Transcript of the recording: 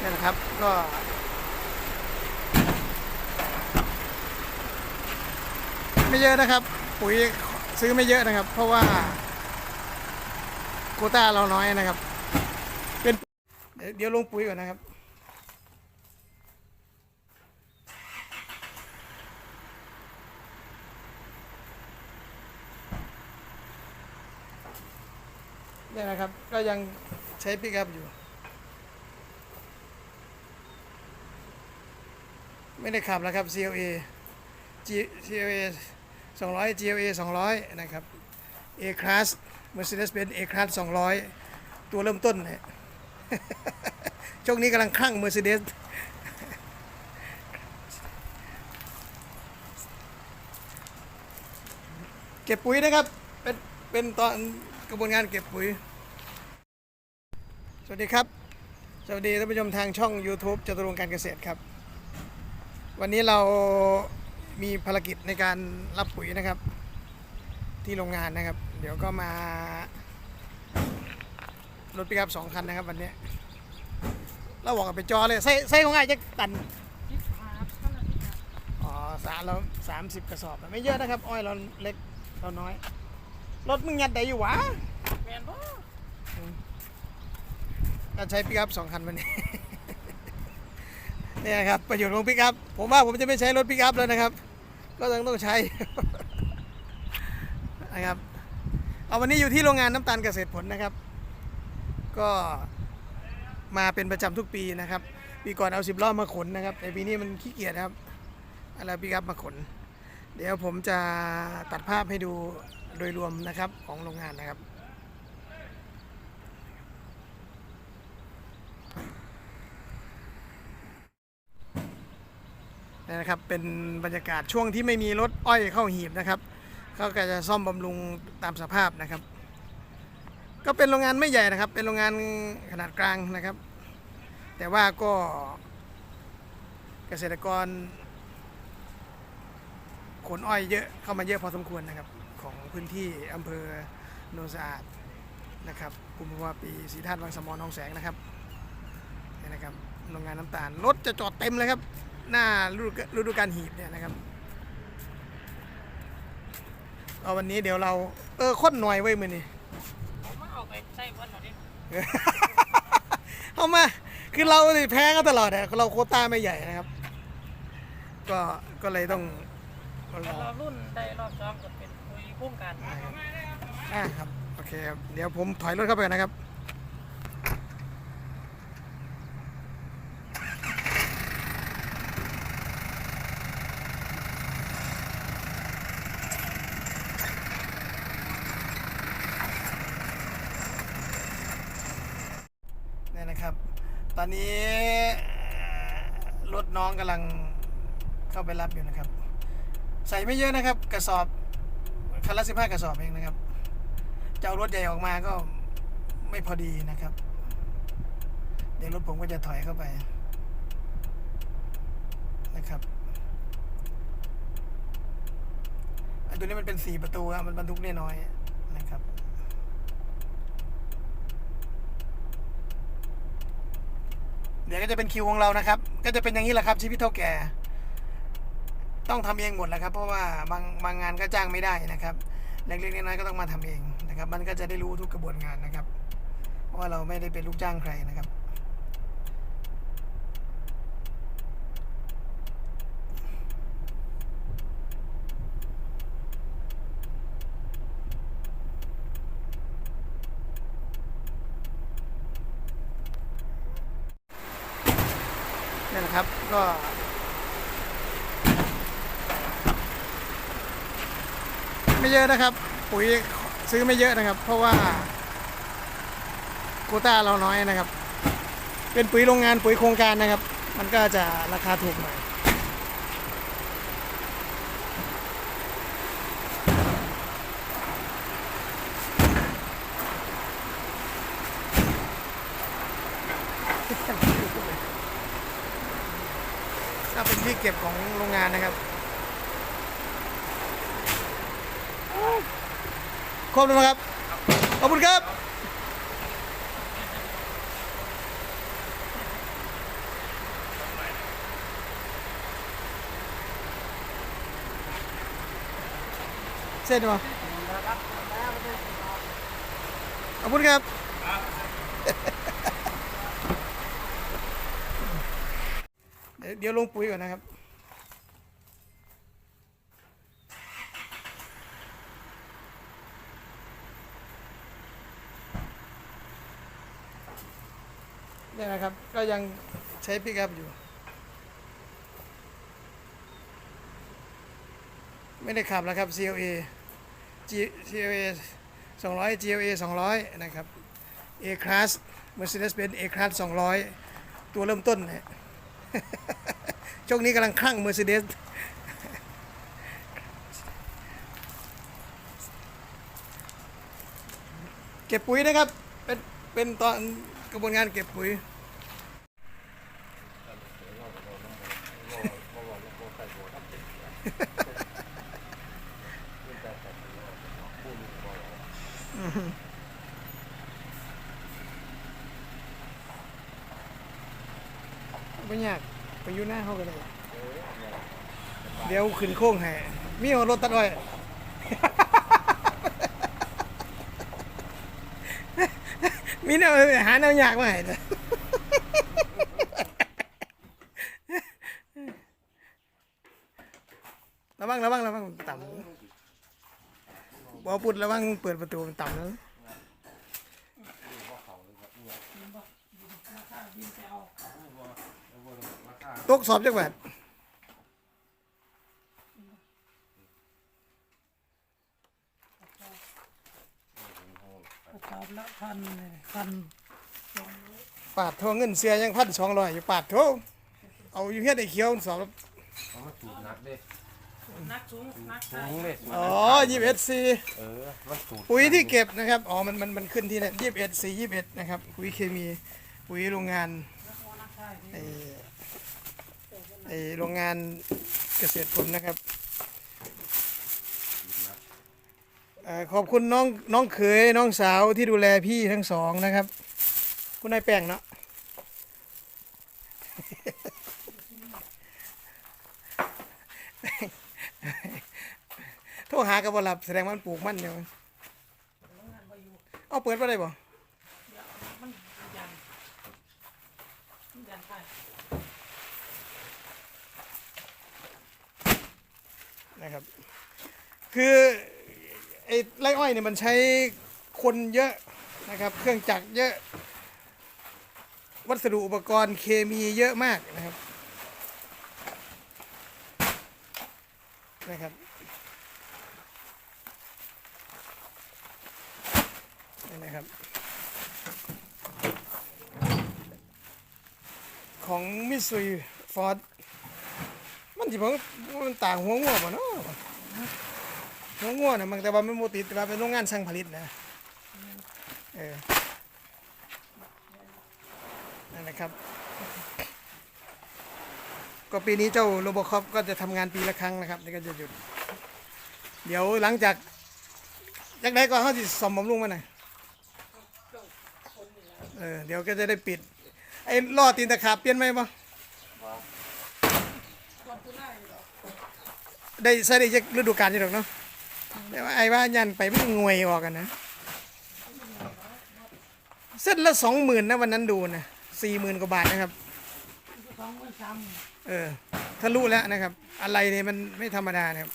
นี่นะครับก็ไม่เยอะนะครับ ปุ๋ยซื้อไม่เยอะนะครับ เพราะว่าโคต้าเราน้อยนะครับ เป็นเดี๋ยวลงปุ๋ยก่อนนะครับเนี่ยนะครับก็ยังใช้ปิกอัพอยู่ ไม่ได้ขับแล้วครับ CLA G CLA 200 GLA 200 นะครับ A Class Mercedes-Benz A Class 200 ตัวเริ่มต้นเนี่ยช่วงนี้กำลังคลั่ง Mercedes เก็บปุ๋ยนะครับ เป็น เป็นตอนกระบวนการเก็บปุ๋ย สวัสดีครับ สวัสดีท่านผู้ชมทางช่อง YouTube จตุรงการเกษตรครับ วันนี้เรามีภารกิจในการรับปุ๋ยนะครับ ที่โรงงานนะครับ เดี๋ยวก็มารถปิกอัพสองคันนะครับ วันนี้เราบอกกันไปจอเลยใส่ใส่ของไอ้จะตันทิศครับท่านอาทิตย์ครับอ๋อสารเราสามสิบกระสอบนะไม่เยอะนะครับ อ้อยเราเล็กเราน้อย รถมึงยัดได้อยู่วะแมนบ่ก็ใช้ปิกอัพสองคันวันนี้ เนี่ยครับประโยชน์ของปิกอัพผมว่าผมจะไม่ใช้รถปิกอัพแล้วนะครับ ก็ต้องต้องใช้นะครับเอาวันนี้อยู่ที่โรงงานน้ำตาลเกษตรผลนะครับ ก็มาเป็นประจำทุกปีนะครับปีก่อนเอาสิบล้อมาขนนะครับ แต่ปีนี้มันขี้เกียจครับอะไรปิกอัพมาขน เดี๋ยวผมจะตัดภาพให้ดูโดยรวมนะครับของโรงงานนะครับ นะครับเป็นบรรยากาศช่วงที่ไม่มีรถอ้อยเข้าหีบนะครับเขาก็จะซ่อมบำรุงตามสภาพนะครับ ก็เป็นโรงงานไม่ใหญ่นะครับ เป็นโรงงานขนาดกลางนะครับ แต่ว่าก็เกษตรกรขนอ้อยเยอะเข้ามาเยอะพอสมควรนะครับ ของพื้นที่อำเภอโนนสะอาดนะครับกุมภาวะปีศรีธาตุวังสมอหนองแสงนะครับนี่นะครับโรงงานน้ำตาลรถจะจอดเต็มเลยครับ หน้าฤดูกาฤดูการหีบเนี่ยนะครับเอาวันนี้เดี๋ยวเรา เออค้นหน่อยไว้ยมือนี่ผมมาเอาไปใส่วันหน่อยดิเอามาคือเรานี่แพ้กันตลอดอะเราโควต้าไม่ใหญ่นะครับ ก็ก็เลยต้องรแล้วอเรารุ่นได้รอบสองก็เป็นคุยพุ่มกันอ่าครับโอเคครับเดี๋ยวผมถอยรถเข้าไปก่อนนะครับ นี่นะครับ ต อนนี้รถน้องกำลังเข้าไปรับอยู่นะครับ ใส่ไม่เยอะนะครับ กระสอบคันละสิบห้ากระสอบเองนะครับจะเอารถใหญ่ออกมาก็ไม่พอดีนะครับ เดี๋ยวรถผมก็จะถอยเข้าไปนะครับอันตัวนี้มันเป็นสี่ประตูครับมันบรรทุกได้น้อยนะครับ เดี๋ยวก็จะเป็นคิวของเรานะครับ ก็จะเป็นอย่างนี้แหละครับ ชีวิตเท่าแก่ ต้องทำเองหมดแหละครับ เพราะว่าบางบางงานก็จ้างไม่ได้นะครับเล็กๆน้อยๆก็ต้องมาทำเองนะครับ มันก็จะได้รู้ทุกกระบวนการนะครับ เพราะว่าเราไม่ได้เป็นลูกจ้างใครนะครับ นี่นแหละครับ ก็ไม่เยอะนะครับ ปุ๋ยซื้อไม่เยอะนะครับ เพราะว่าโคต้าเราน้อยนะครับ เป็นปุ๋ยโรงงานปุ๋ยโครงการนะครับ มันก็จะราคาถูกหน่อย เก็บของโรงงานนะครับครบแล้วนะครับ ขอบคุณครับ เสร็จหรือขอบคุณครับ เดี๋ยวลงปุ๋ยก่อนนะครับ เนี่ยนะครับ ก็ยังใช้ปิกอัพอยู่ ไม่ได้ขับแล้วครับ CLA G CLA 200 GLA 200 นะครับ A Class Mercedes-Benz A Class 200 ตัวเริ่มต้นเนี่ย ช่วงนี้กำลังคลั่ง Mercedes เก็บปุ๋ยนะครับ เป็นเป็นตอนกระบวนการเก็บปุ๋ย ยากไปอยู่หน้าเขาก็ได้เดี๋ยวขึ้นโค้งให้มีเอารถตัดอ้อยมีแนวหาแนวยากมาให้เระวังระวังระวังต่ำบอปุดระวังเปิดประตูมันต่ำแล้ว บินไปเอา ตกสอบจักบาทประกอบละพันเลยพันปาดโทเงินเสียยังพันสองร้อยอยู่ปาดโทเอาอยู่เฮ็ดไอ้เขียวสอบเอามาสูบนักเด้นักสูงนักสูงเลยสูบอ๋อยี่สิบเอ็ดซีเออมันสูบปุ๋ยที่เก็บนะครับอ๋อมันมันมันขึ้นที่เนี่ยยี่สิบเอ็ดสี่ยี่สิบเอ็ดนะครับปุ๋ยเคมีปุ๋ยโรงงานไอ ไอโรงงานเกษตรผลนะครับขอบคุณน้องน้องเขยน้องสาวที่ดูแลพี่ทั้งสองนะครับ คุณนายแป้งเนาะโทรหากับบรับแสดงมันปลูกมันอยู่เอาเปิดไปได้บ่ นะครับ คือไอ้ไรอ้อยเนี่ยมันใช้คนเยอะนะครับ เครื่องจักรเยอะ วัสดุอุปกรณ์เคมีเยอะมากนะครับนะครับนี่นะครับ ของมิสซูฟอร์ด มันจิบอกมันต่างหัวงัวป่เนาะหัวงัวเนี่ยมันแต่ว่ามันโมติดแต่ว่าเป็นโรงงานช่างผลิตนะเออนั่นนะครับ ก็ปีนี้เจ้าโรบอคอปก็จะทำงานปีละครั้งนะครับแล้วก็จะหยุด เดี๋ยวหลังจากจากได้ก็เขาจะสมบำรุงมาหน่อยเออเดี๋ยวก็จะได้ปิด ไอ้ล่อตีนตะขาบเปลี่ยนไหมบ่ ได้ใส่ได้จากฤดูกาลนี่หรอกเนาะแต่ว่าไอ้ว่ายันไปมันงวยออกกันนะเส้นละสองหมื่นนะวันนั้นดูนะสี่หมื่นกว่าบาทนะครับสองวันซ้เออทะลุแล้วนะครับ อะไรเนี่ยมันไม่ธรรมดานะครับ